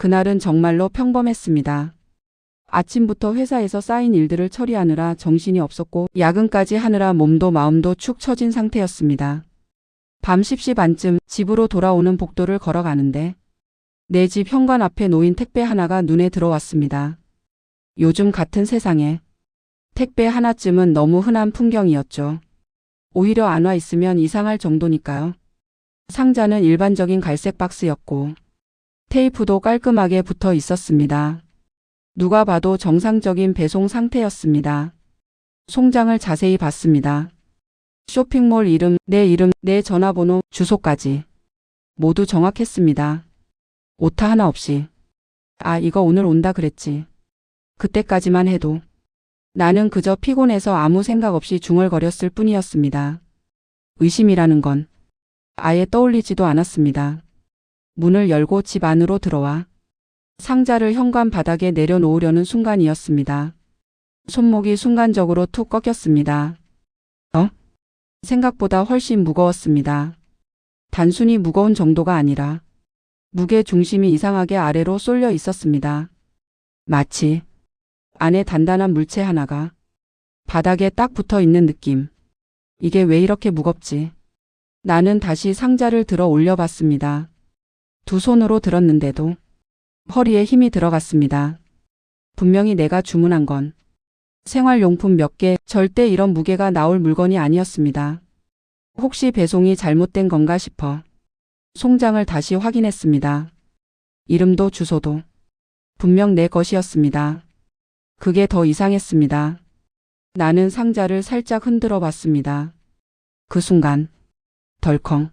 그날은 정말로 평범했습니다. 아침부터 회사에서 쌓인 일들을 처리하느라 정신이 없었고 야근까지 하느라 몸도 마음도 축 처진 상태였습니다. 밤 10시 반쯤 집으로 돌아오는 복도를 걸어가는데 내 집 현관 앞에 놓인 택배 하나가 눈에 들어왔습니다. 요즘 같은 세상에 택배 하나쯤은 너무 흔한 풍경이었죠. 오히려 안 와 있으면 이상할 정도니까요. 상자는 일반적인 갈색 박스였고 테이프도 깔끔하게 붙어 있었습니다. 누가 봐도 정상적인 배송 상태였습니다. 송장을 자세히 봤습니다. 쇼핑몰 이름, 내 이름, 내 전화번호, 주소까지 모두 정확했습니다. 오타 하나 없이. 아, 이거 오늘 온다 그랬지. 그때까지만 해도 나는 그저 피곤해서 아무 생각 없이 중얼거렸을 뿐이었습니다. 의심이라는 건 아예 떠올리지도 않았습니다. 문을 열고 집 안으로 들어와 상자를 현관 바닥에 내려놓으려는 순간이었습니다. 손목이 순간적으로 툭 꺾였습니다. 어? 생각보다 훨씬 무거웠습니다. 단순히 무거운 정도가 아니라 무게 중심이 이상하게 아래로 쏠려 있었습니다. 마치 안에 단단한 물체 하나가 바닥에 딱 붙어 있는 느낌. 이게 왜 이렇게 무겁지? 나는 다시 상자를 들어 올려봤습니다. 두 손으로 들었는데도 허리에 힘이 들어갔습니다. 분명히 내가 주문한 건 생활용품 몇 개, 절대 이런 무게가 나올 물건이 아니었습니다. 혹시 배송이 잘못된 건가 싶어 송장을 다시 확인했습니다. 이름도 주소도 분명 내 것이었습니다. 그게 더 이상했습니다. 나는 상자를 살짝 흔들어 봤습니다. 그 순간 덜컹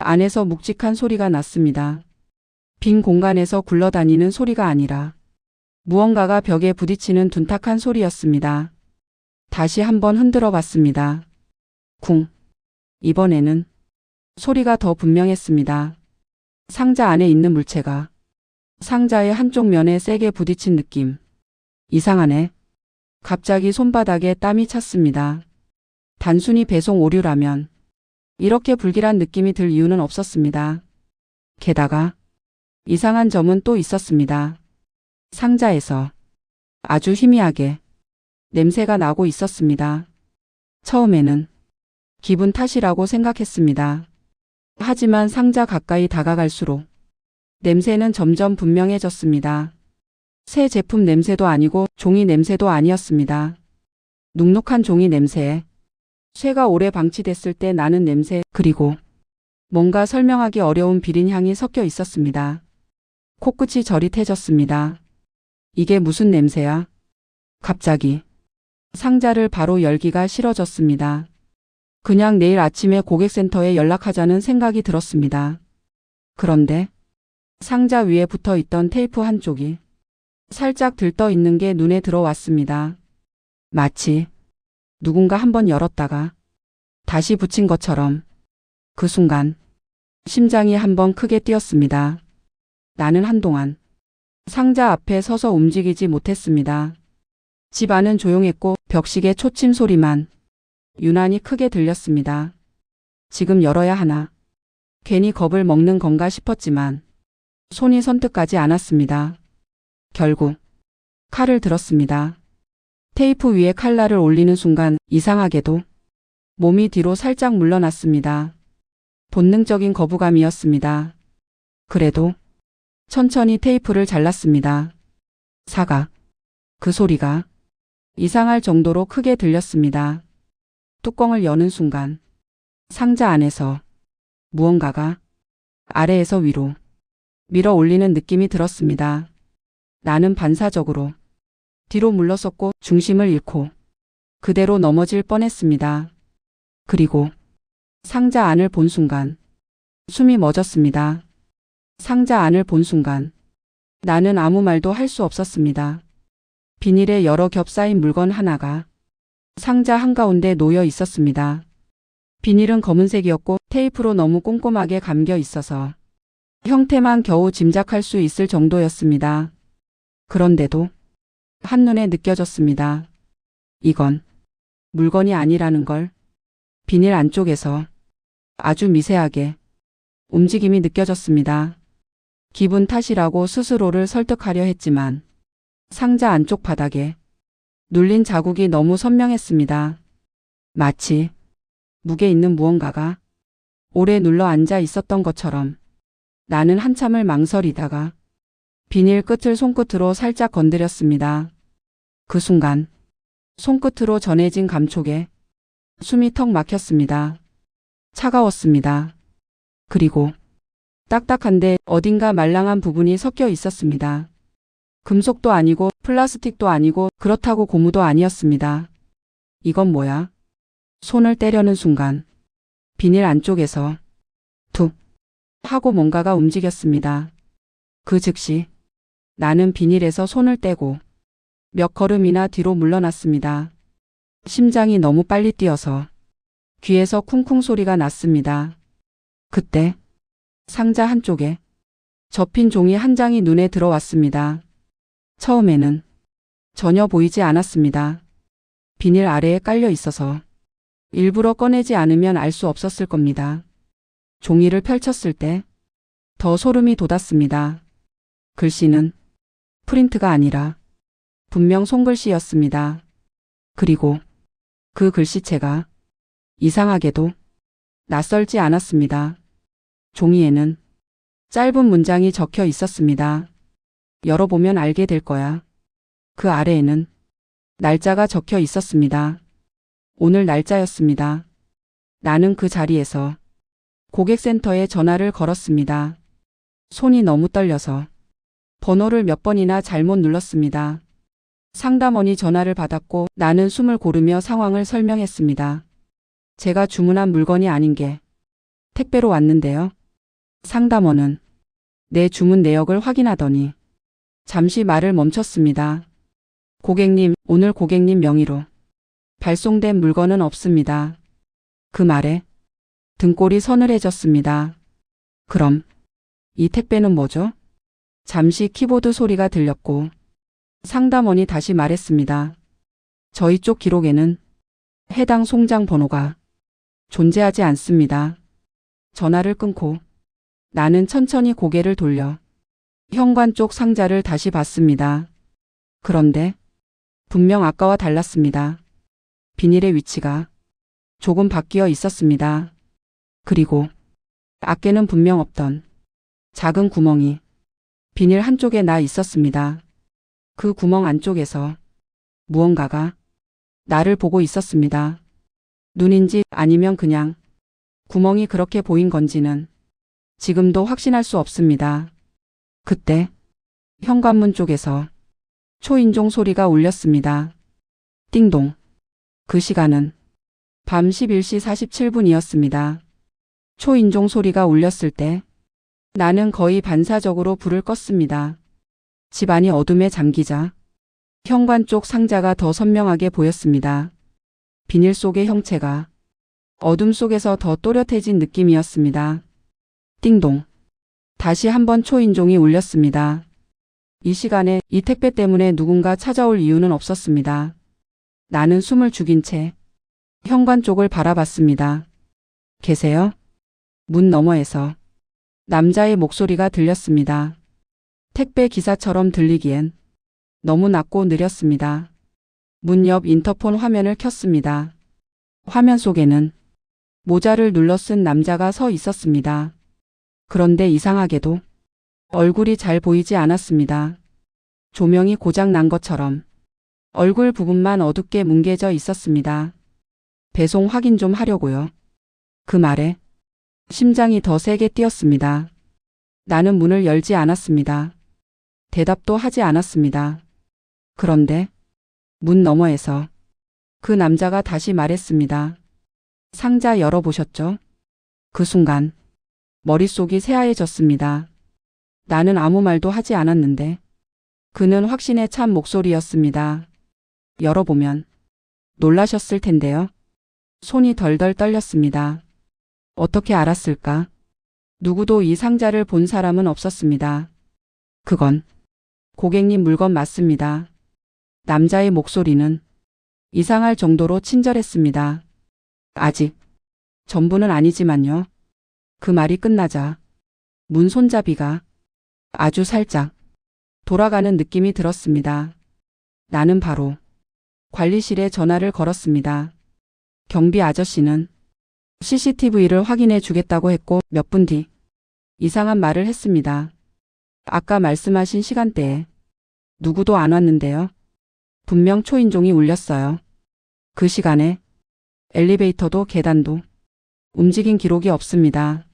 안에서 묵직한 소리가 났습니다. 빈 공간에서 굴러다니는 소리가 아니라 무언가가 벽에 부딪히는 둔탁한 소리였습니다. 다시 한번 흔들어 봤습니다. 쿵. 이번에는 소리가 더 분명했습니다. 상자 안에 있는 물체가 상자의 한쪽 면에 세게 부딪힌 느낌. 이상하네. 갑자기 손바닥에 땀이 찼습니다. 단순히 배송 오류라면 이렇게 불길한 느낌이 들 이유는 없었습니다. 게다가 이상한 점은 또 있었습니다. 상자에서 아주 희미하게 냄새가 나고 있었습니다. 처음에는 기분 탓이라고 생각했습니다. 하지만 상자 가까이 다가갈수록 냄새는 점점 분명해졌습니다. 새 제품 냄새도 아니고 종이 냄새도 아니었습니다. 눅눅한 종이 냄새에 쇠가 오래 방치됐을 때 나는 냄새 그리고 뭔가 설명하기 어려운 비린 향이 섞여 있었습니다. 코끝이 저릿해졌습니다. 이게 무슨 냄새야? 갑자기 상자를 바로 열기가 싫어졌습니다. 그냥 내일 아침에 고객센터에 연락하자는 생각이 들었습니다. 그런데 상자 위에 붙어 있던 테이프 한쪽이 살짝 들떠 있는 게 눈에 들어왔습니다. 마치 누군가 한번 열었다가 다시 붙인 것처럼 그 순간 심장이 한번 크게 뛰었습니다. 나는 한동안 상자 앞에 서서 움직이지 못했습니다. 집 안은 조용했고 벽식의 초침 소리만 유난히 크게 들렸습니다. 지금 열어야 하나. 괜히 겁을 먹는 건가 싶었지만 손이 선뜻 가지 않았습니다. 결국 칼을 들었습니다. 테이프 위에 칼날을 올리는 순간 이상하게도 몸이 뒤로 살짝 물러났습니다. 본능적인 거부감이었습니다. 그래도 천천히 테이프를 잘랐습니다. 사각. 그 소리가 이상할 정도로 크게 들렸습니다. 뚜껑을 여는 순간 상자 안에서 무언가가 아래에서 위로 밀어 올리는 느낌이 들었습니다. 나는 반사적으로 뒤로 물러섰고 중심을 잃고 그대로 넘어질 뻔했습니다. 그리고 상자 안을 본 순간 숨이 멎었습니다. 상자 안을 본 순간 나는 아무 말도 할 수 없었습니다. 비닐에 여러 겹 쌓인 물건 하나가 상자 한가운데 놓여 있었습니다. 비닐은 검은색이었고 테이프로 너무 꼼꼼하게 감겨 있어서 형태만 겨우 짐작할 수 있을 정도였습니다. 그런데도 한눈에 느껴졌습니다. 이건 물건이 아니라는 걸 비닐 안쪽에서 아주 미세하게 움직임이 느껴졌습니다. 기분 탓이라고 스스로를 설득하려 했지만 상자 안쪽 바닥에 눌린 자국이 너무 선명했습니다. 마치 무게 있는 무언가가 오래 눌러 앉아 있었던 것처럼 나는 한참을 망설이다가 비닐 끝을 손끝으로 살짝 건드렸습니다. 그 순간 손끝으로 전해진 감촉에 숨이 턱 막혔습니다. 차가웠습니다. 그리고 딱딱한데 어딘가 말랑한 부분이 섞여 있었습니다. 금속도 아니고 플라스틱도 아니고 그렇다고 고무도 아니었습니다. 이건 뭐야? 손을 떼려는 순간 비닐 안쪽에서 툭 하고 뭔가가 움직였습니다. 그 즉시 나는 비닐에서 손을 떼고 몇 걸음이나 뒤로 물러났습니다. 심장이 너무 빨리 뛰어서 귀에서 쿵쿵 소리가 났습니다. 그때 상자 한쪽에 접힌 종이 한 장이 눈에 들어왔습니다. 처음에는 전혀 보이지 않았습니다. 비닐 아래에 깔려 있어서 일부러 꺼내지 않으면 알 수 없었을 겁니다. 종이를 펼쳤을 때 더 소름이 돋았습니다. 글씨는 프린트가 아니라 분명 손글씨였습니다. 그리고 그 글씨체가 이상하게도 낯설지 않았습니다. 종이에는 짧은 문장이 적혀 있었습니다. 열어보면 알게 될 거야. 그 아래에는 날짜가 적혀 있었습니다. 오늘 날짜였습니다. 나는 그 자리에서 고객센터에 전화를 걸었습니다. 손이 너무 떨려서 번호를 몇 번이나 잘못 눌렀습니다. 상담원이 전화를 받았고 나는 숨을 고르며 상황을 설명했습니다. 제가 주문한 물건이 아닌 게 택배로 왔는데요. 상담원은 내 주문 내역을 확인하더니 잠시 말을 멈췄습니다. 고객님, 오늘 고객님 명의로 발송된 물건은 없습니다. 그 말에 등골이 서늘해졌습니다. 그럼 이 택배는 뭐죠? 잠시 키보드 소리가 들렸고 상담원이 다시 말했습니다. 저희 쪽 기록에는 해당 송장 번호가 존재하지 않습니다. 전화를 끊고 나는 천천히 고개를 돌려 현관 쪽 상자를 다시 봤습니다. 그런데 분명 아까와 달랐습니다. 비닐의 위치가 조금 바뀌어 있었습니다. 그리고 앞에는 분명 없던 작은 구멍이 비닐 한쪽에 나 있었습니다. 그 구멍 안쪽에서 무언가가 나를 보고 있었습니다. 눈인지 아니면 그냥 구멍이 그렇게 보인 건지는 지금도 확신할 수 없습니다. 그때 현관문 쪽에서 초인종 소리가 울렸습니다. 띵동. 그 시간은 밤 11시 47분이었습니다. 초인종 소리가 울렸을 때 나는 거의 반사적으로 불을 껐습니다. 집안이 어둠에 잠기자 현관 쪽 상자가 더 선명하게 보였습니다. 비닐 속의 형체가 어둠 속에서 더 또렷해진 느낌이었습니다. 띵동. 다시 한번 초인종이 울렸습니다. 이 시간에 이 택배 때문에 누군가 찾아올 이유는 없었습니다. 나는 숨을 죽인 채 현관 쪽을 바라봤습니다. 계세요? 문 너머에서 남자의 목소리가 들렸습니다. 택배 기사처럼 들리기엔 너무 낮고 느렸습니다. 문 옆 인터폰 화면을 켰습니다. 화면 속에는 모자를 눌러 쓴 남자가 서 있었습니다. 그런데 이상하게도 얼굴이 잘 보이지 않았습니다. 조명이 고장 난 것처럼 얼굴 부분만 어둡게 뭉개져 있었습니다. 배송 확인 좀 하려고요. 그 말에 심장이 더 세게 뛰었습니다. 나는 문을 열지 않았습니다. 대답도 하지 않았습니다. 그런데 문 너머에서 그 남자가 다시 말했습니다. 상자 열어보셨죠? 그 순간 머릿속이 새하얘졌습니다. 나는 아무 말도 하지 않았는데 그는 확신에 찬 목소리였습니다. 열어보면 놀라셨을 텐데요. 손이 덜덜 떨렸습니다. 어떻게 알았을까? 누구도 이 상자를 본 사람은 없었습니다. 그건 고객님 물건 맞습니다. 남자의 목소리는 이상할 정도로 친절했습니다. 아직 전부는 아니지만요. 그 말이 끝나자 문 손잡이가 아주 살짝 돌아가는 느낌이 들었습니다. 나는 바로 관리실에 전화를 걸었습니다. 경비 아저씨는 CCTV를 확인해 주겠다고 했고 몇 분 뒤 이상한 말을 했습니다. 아까 말씀하신 시간대에 누구도 안 왔는데요. 분명 초인종이 울렸어요. 그 시간에 엘리베이터도 계단도 움직인 기록이 없습니다.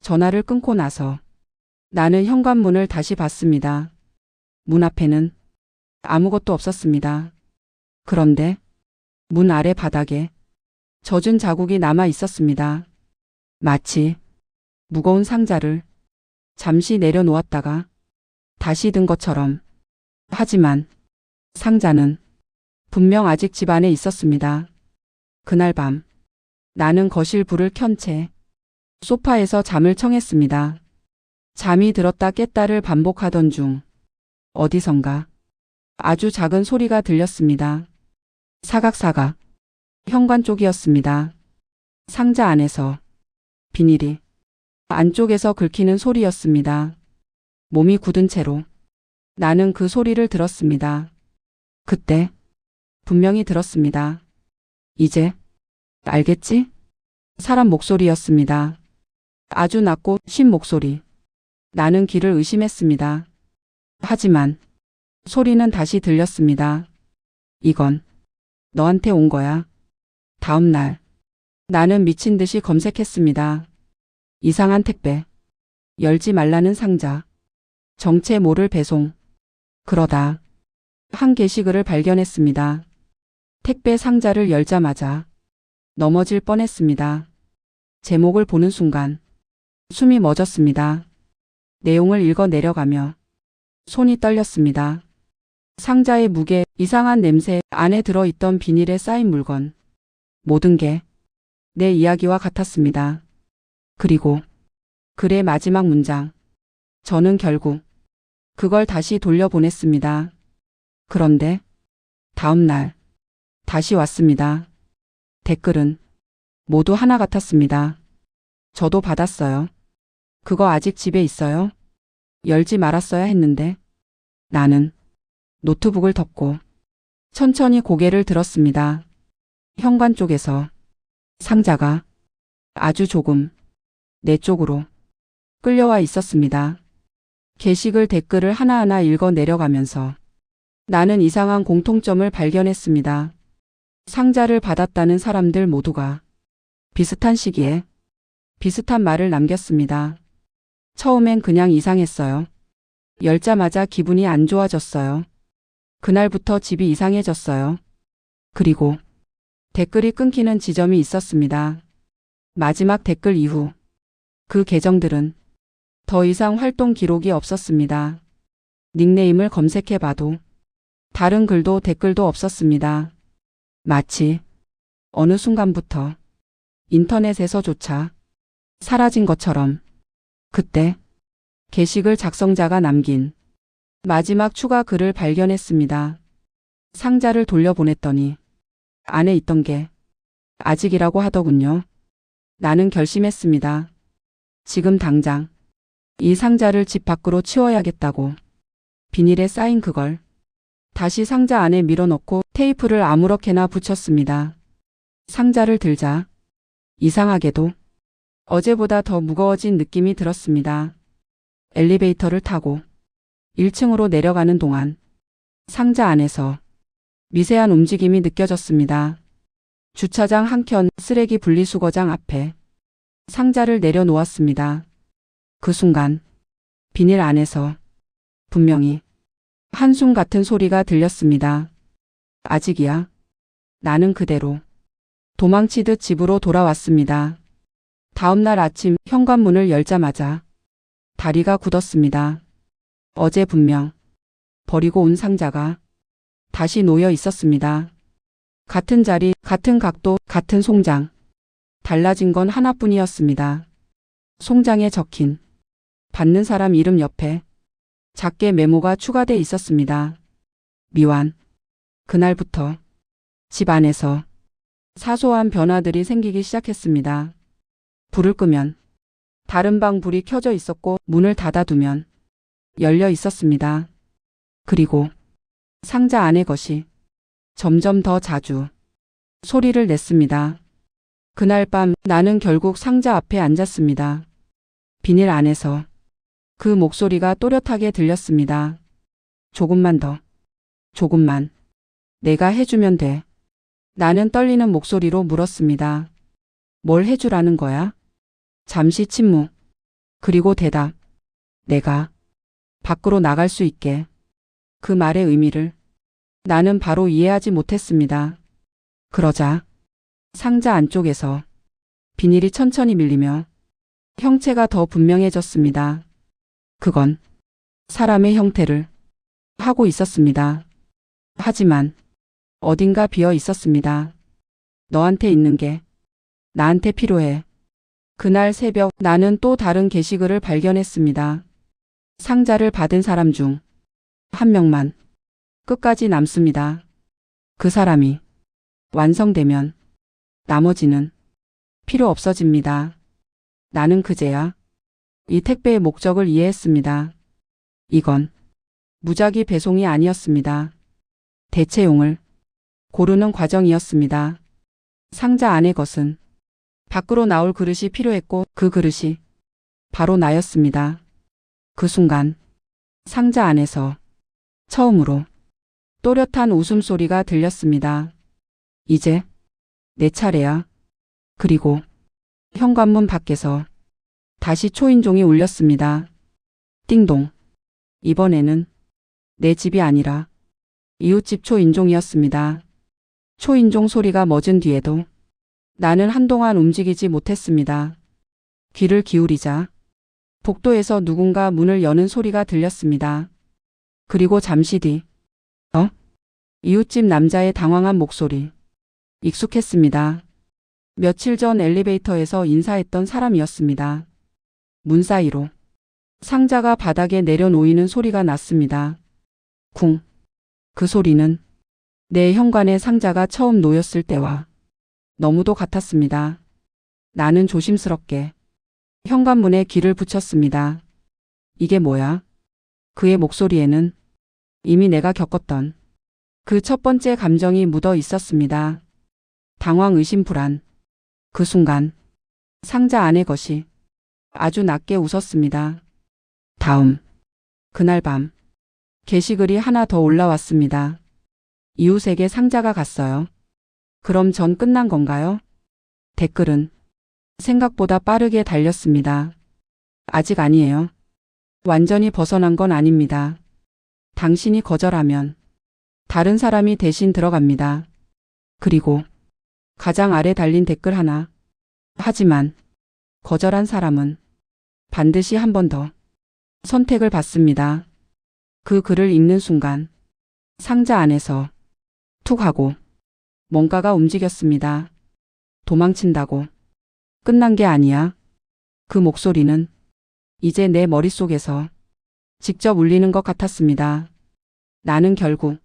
전화를 끊고 나서 나는 현관문을 다시 봤습니다. 문 앞에는 아무것도 없었습니다. 그런데 문 아래 바닥에 젖은 자국이 남아 있었습니다. 마치 무거운 상자를 잠시 내려놓았다가 다시 든 것처럼. 하지만 상자는 분명 아직 집 안에 있었습니다. 그날 밤 나는 거실 불을 켠 채 소파에서 잠을 청했습니다. 잠이 들었다 깼다를 반복하던 중 어디선가 아주 작은 소리가 들렸습니다. 사각사각 현관 쪽이었습니다. 상자 안에서 비닐이 안쪽에서 긁히는 소리였습니다. 몸이 굳은 채로 나는 그 소리를 들었습니다. 그때 분명히 들었습니다. 이제 알겠지? 사람 목소리였습니다. 아주 낮고 쉰 목소리. 나는 귀를 의심했습니다. 하지만 소리는 다시 들렸습니다. 이건 너한테 온 거야. 다음 날 나는 미친 듯이 검색했습니다. 이상한 택배. 열지 말라는 상자. 정체 모를 배송. 그러다 한 게시글을 발견했습니다. 택배 상자를 열자마자 넘어질 뻔했습니다. 제목을 보는 순간 숨이 멎었습니다. 내용을 읽어 내려가며 손이 떨렸습니다. 상자의 무게, 이상한 냄새, 안에 들어있던 비닐에 쌓인 물건. 모든 게 내 이야기와 같았습니다. 그리고 글의 마지막 문장. 저는 결국 그걸 다시 돌려보냈습니다. 그런데 다음 날 다시 왔습니다. 댓글은 모두 하나 같았습니다. 저도 받았어요. 그거 아직 집에 있어요? 열지 말았어야 했는데 나는 노트북을 덮고 천천히 고개를 들었습니다. 현관 쪽에서 상자가 아주 조금 내 쪽으로 끌려와 있었습니다. 게시글 댓글을 하나하나 읽어 내려가면서 나는 이상한 공통점을 발견했습니다. 상자를 받았다는 사람들 모두가 비슷한 시기에 비슷한 말을 남겼습니다. 처음엔 그냥 이상했어요. 열자마자 기분이 안 좋아졌어요. 그날부터 집이 이상해졌어요. 그리고 댓글이 끊기는 지점이 있었습니다. 마지막 댓글 이후 그 계정들은 더 이상 활동 기록이 없었습니다. 닉네임을 검색해 봐도 다른 글도 댓글도 없었습니다. 마치 어느 순간부터 인터넷에서조차 사라진 것처럼 그때 게시글 작성자가 남긴 마지막 추가 글을 발견했습니다. 상자를 돌려보냈더니 안에 있던 게 아직이라고 하더군요. 나는 결심했습니다. 지금 당장 이 상자를 집 밖으로 치워야겠다고. 비닐에 쌓인 그걸 다시 상자 안에 밀어넣고 테이프를 아무렇게나 붙였습니다. 상자를 들자 이상하게도 어제보다 더 무거워진 느낌이 들었습니다. 엘리베이터를 타고 1층으로 내려가는 동안 상자 안에서 미세한 움직임이 느껴졌습니다. 주차장 한켠 쓰레기 분리수거장 앞에 상자를 내려놓았습니다. 그 순간 비닐 안에서 분명히 한숨 같은 소리가 들렸습니다. 아직이야. 나는 그대로 도망치듯 집으로 돌아왔습니다. 다음 날 아침 현관문을 열자마자 다리가 굳었습니다. 어제 분명 버리고 온 상자가 다시 놓여 있었습니다. 같은 자리, 같은 각도, 같은 송장. 달라진 건 하나뿐이었습니다. 송장에 적힌 받는 사람 이름 옆에 작게 메모가 추가돼 있었습니다. 미완. 그날부터 집 안에서 사소한 변화들이 생기기 시작했습니다. 불을 끄면 다른 방 불이 켜져 있었고 문을 닫아두면 열려 있었습니다. 그리고 상자 안의 것이 점점 더 자주 소리를 냈습니다. 그날 밤 나는 결국 상자 앞에 앉았습니다. 비닐 안에서 그 목소리가 또렷하게 들렸습니다. 조금만 더. 조금만. 내가 해주면 돼. 나는 떨리는 목소리로 물었습니다. 뭘 해주라는 거야? 잠시 침묵. 그리고 대답. 내가 밖으로 나갈 수 있게. 그 말의 의미를 나는 바로 이해하지 못했습니다. 그러자 상자 안쪽에서 비닐이 천천히 밀리며 형체가 더 분명해졌습니다. 그건 사람의 형태를 하고 있었습니다. 하지만 어딘가 비어 있었습니다. 너한테 있는 게 나한테 필요해. 그날 새벽 나는 또 다른 게시글을 발견했습니다. 상자를 받은 사람 중 한 명만 끝까지 남습니다. 그 사람이 완성되면 나머지는 필요 없어집니다. 나는 그제야 이 택배의 목적을 이해했습니다. 이건 무작위 배송이 아니었습니다. 대체용을 고르는 과정이었습니다. 상자 안의 것은 밖으로 나올 그릇이 필요했고 그 그릇이 바로 나였습니다. 그 순간 상자 안에서 처음으로 또렷한 웃음소리가 들렸습니다. 이제 내 차례야. 그리고 현관문 밖에서 다시 초인종이 울렸습니다. 띵동. 이번에는 내 집이 아니라 이웃집 초인종이었습니다. 초인종 소리가 멎은 뒤에도 나는 한동안 움직이지 못했습니다. 귀를 기울이자 복도에서 누군가 문을 여는 소리가 들렸습니다. 그리고 잠시 뒤, 어? 이웃집 남자의 당황한 목소리. 익숙했습니다. 며칠 전 엘리베이터에서 인사했던 사람이었습니다. 문 사이로 상자가 바닥에 내려놓이는 소리가 났습니다. 쿵. 그 소리는 내 현관에 상자가 처음 놓였을 때와 너무도 같았습니다. 나는 조심스럽게 현관문에 귀를 붙였습니다. 이게 뭐야? 그의 목소리에는 이미 내가 겪었던 그 첫 번째 감정이 묻어 있었습니다. 당황, 의심, 불안. 그 순간 상자 안의 것이 아주 낮게 웃었습니다. 다음 그날 밤 게시글이 하나 더 올라왔습니다. 이웃에게 상자가 갔어요. 그럼 전 끝난 건가요? 댓글은 생각보다 빠르게 달렸습니다. 아직 아니에요. 완전히 벗어난 건 아닙니다. 당신이 거절하면 다른 사람이 대신 들어갑니다. 그리고 가장 아래 달린 댓글 하나. 하지만 거절한 사람은 반드시 한 번 더 선택을 받습니다. 그 글을 읽는 순간 상자 안에서 툭 하고 뭔가가 움직였습니다. 도망친다고 끝난 게 아니야. 그 목소리는 이제 내 머릿속에서 직접 울리는 것 같았습니다. 나는 결국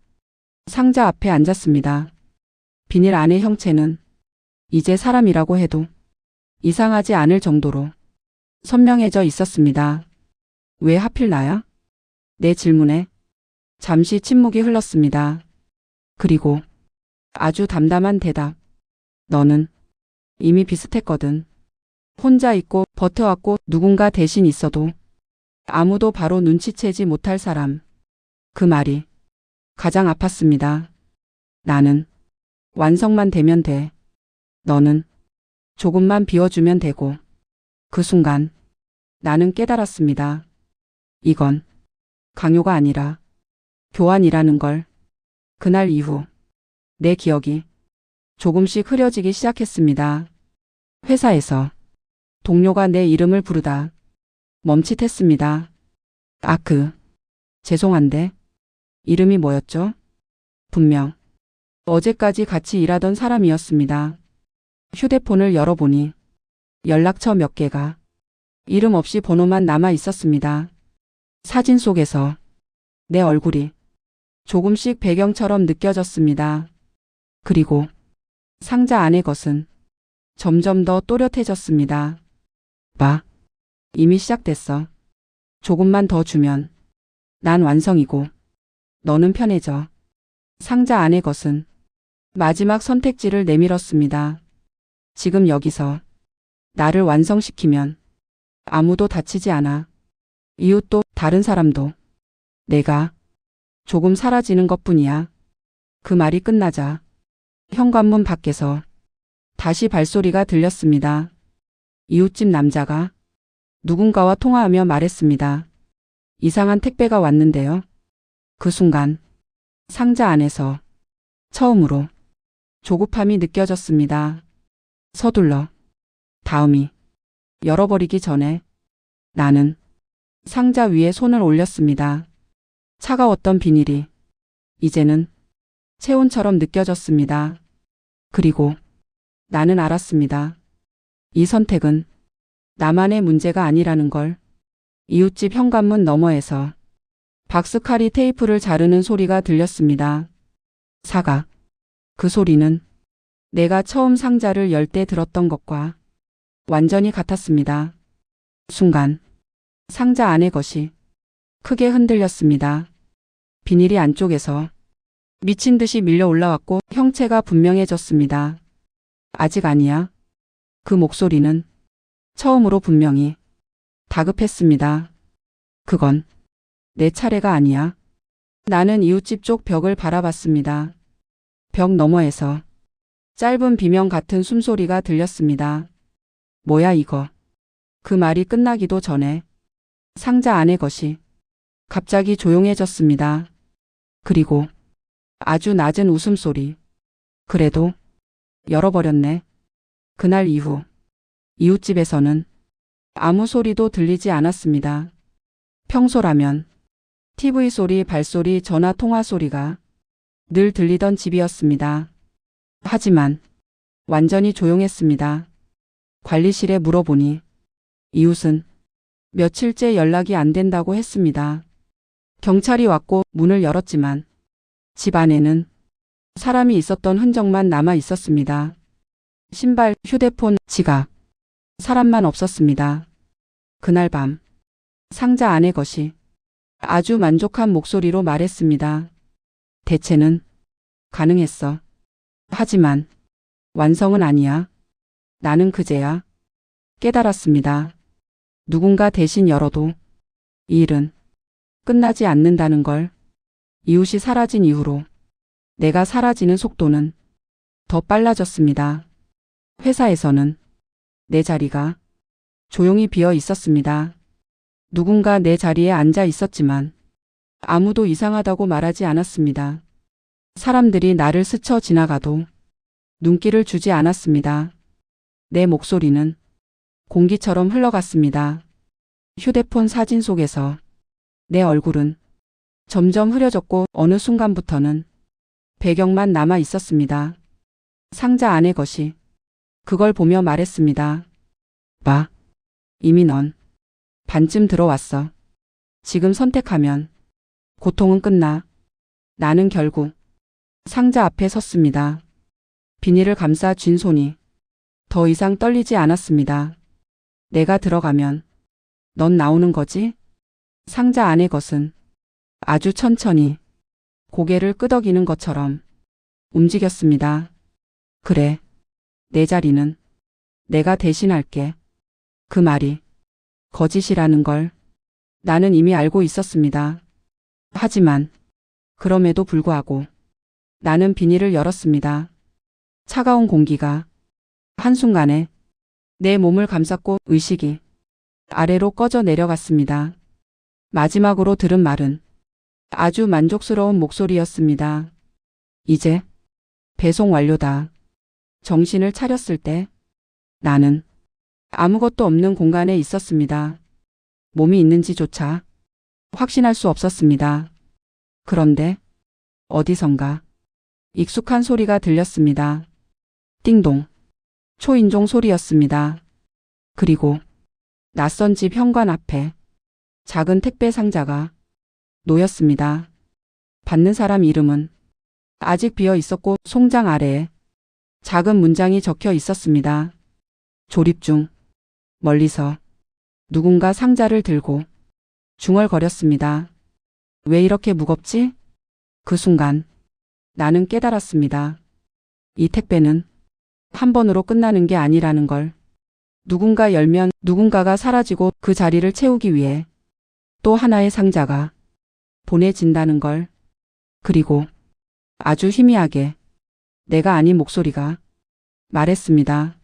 상자 앞에 앉았습니다. 비닐 안의 형체는 이제 사람이라고 해도 이상하지 않을 정도로 선명해져 있었습니다. 왜 하필 나야? 내 질문에 잠시 침묵이 흘렀습니다. 그리고 아주 담담한 대답. 너는 이미 비슷했거든. 혼자 있고 버텨왔고 누군가 대신 있어도 아무도 바로 눈치채지 못할 사람. 그 말이 가장 아팠습니다. 나는 완성만 되면 돼. 너는 조금만 비워주면 되고. 그 순간 나는 깨달았습니다. 이건 강요가 아니라 교환이라는 걸. 그날 이후 내 기억이 조금씩 흐려지기 시작했습니다. 회사에서 동료가 내 이름을 부르다 멈칫했습니다. 아, 그, 죄송한데, 이름이 뭐였죠? 분명, 어제까지 같이 일하던 사람이었습니다. 휴대폰을 열어보니 연락처 몇 개가 이름 없이 번호만 남아 있었습니다. 사진 속에서 내 얼굴이 조금씩 배경처럼 느껴졌습니다. 그리고 상자 안의 것은 점점 더 또렷해졌습니다. 봐. 이미 시작됐어. 조금만 더 주면 난 완성이고 너는 편해져. 상자 안의 것은 마지막 선택지를 내밀었습니다. 지금 여기서 나를 완성시키면 아무도 다치지 않아. 이웃도 다른 사람도 내가 조금 사라지는 것 뿐이야. 그 말이 끝나자 현관문 밖에서 다시 발소리가 들렸습니다. 이웃집 남자가 누군가와 통화하며 말했습니다. 이상한 택배가 왔는데요. 그 순간 상자 안에서 처음으로 조급함이 느껴졌습니다. 서둘러 다음이 열어버리기 전에 나는 상자 위에 손을 올렸습니다. 차가웠던 비닐이 이제는 체온처럼 느껴졌습니다. 그리고 나는 알았습니다. 이 선택은 나만의 문제가 아니라는 걸 이웃집 현관문 너머에서 박스칼이 테이프를 자르는 소리가 들렸습니다. 사각. 그 소리는 내가 처음 상자를 열 때 들었던 것과 완전히 같았습니다. 순간 상자 안의 것이 크게 흔들렸습니다. 비닐이 안쪽에서 미친 듯이 밀려 올라왔고 형체가 분명해졌습니다. 아직 아니야. 그 목소리는 처음으로 분명히 다급했습니다. 그건 내 차례가 아니야. 나는 이웃집 쪽 벽을 바라봤습니다. 벽 너머에서 짧은 비명 같은 숨소리가 들렸습니다. 뭐야 이거. 그 말이 끝나기도 전에 상자 안의 것이 갑자기 조용해졌습니다. 그리고 아주 낮은 웃음소리. 그래도 열어버렸네. 그날 이후 이웃집에서는 아무 소리도 들리지 않았습니다. 평소라면 TV 소리, 발소리, 전화 통화 소리가 늘 들리던 집이었습니다. 하지만 완전히 조용했습니다. 관리실에 물어보니 이웃은 며칠째 연락이 안 된다고 했습니다. 경찰이 왔고 문을 열었지만 집 안에는 사람이 있었던 흔적만 남아 있었습니다. 신발, 휴대폰, 지갑. 사람만 없었습니다. 그날 밤 상자 안의 것이 아주 만족한 목소리로 말했습니다. 대체는 가능했어. 하지만 완성은 아니야. 나는 그제야 깨달았습니다. 누군가 대신 열어도 이 일은 끝나지 않는다는 걸 이웃이 사라진 이후로 내가 사라지는 속도는 더 빨라졌습니다. 회사에서는 내 자리가 조용히 비어 있었습니다. 누군가 내 자리에 앉아 있었지만 아무도 이상하다고 말하지 않았습니다. 사람들이 나를 스쳐 지나가도 눈길을 주지 않았습니다. 내 목소리는 공기처럼 흘러갔습니다. 휴대폰 사진 속에서 내 얼굴은 점점 흐려졌고 어느 순간부터는 배경만 남아 있었습니다. 상자 안의 것이 그걸 보며 말했습니다. 봐. 이미 넌 반쯤 들어왔어. 지금 선택하면 고통은 끝나. 나는 결국 상자 앞에 섰습니다. 비닐을 감싸 쥔 손이 더 이상 떨리지 않았습니다. 내가 들어가면 넌 나오는 거지? 상자 안의 것은 아주 천천히 고개를 끄덕이는 것처럼 움직였습니다. 그래. 내 자리는 내가 대신할게. 그 말이 거짓이라는 걸 나는 이미 알고 있었습니다. 하지만 그럼에도 불구하고 나는 비닐을 열었습니다. 차가운 공기가 한순간에 내 몸을 감쌌고 의식이 아래로 꺼져 내려갔습니다. 마지막으로 들은 말은 아주 만족스러운 목소리였습니다. 이제 배송 완료다. 정신을 차렸을 때 나는 아무것도 없는 공간에 있었습니다. 몸이 있는지조차 확신할 수 없었습니다. 그런데 어디선가 익숙한 소리가 들렸습니다. 띵동. 초인종 소리였습니다. 그리고 낯선 집 현관 앞에 작은 택배 상자가 놓였습니다. 받는 사람 이름은 아직 비어 있었고 송장 아래에 작은 문장이 적혀 있었습니다. 조립 중. 멀리서 누군가 상자를 들고 중얼거렸습니다. 왜 이렇게 무겁지? 그 순간 나는 깨달았습니다. 이 택배는 한 번으로 끝나는 게 아니라는 걸. 누군가 열면 누군가가 사라지고 그 자리를 채우기 위해 또 하나의 상자가 보내진다는 걸. 그리고 아주 희미하게 내가 아닌 목소리가 말했습니다.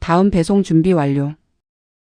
다음 배송 준비 완료.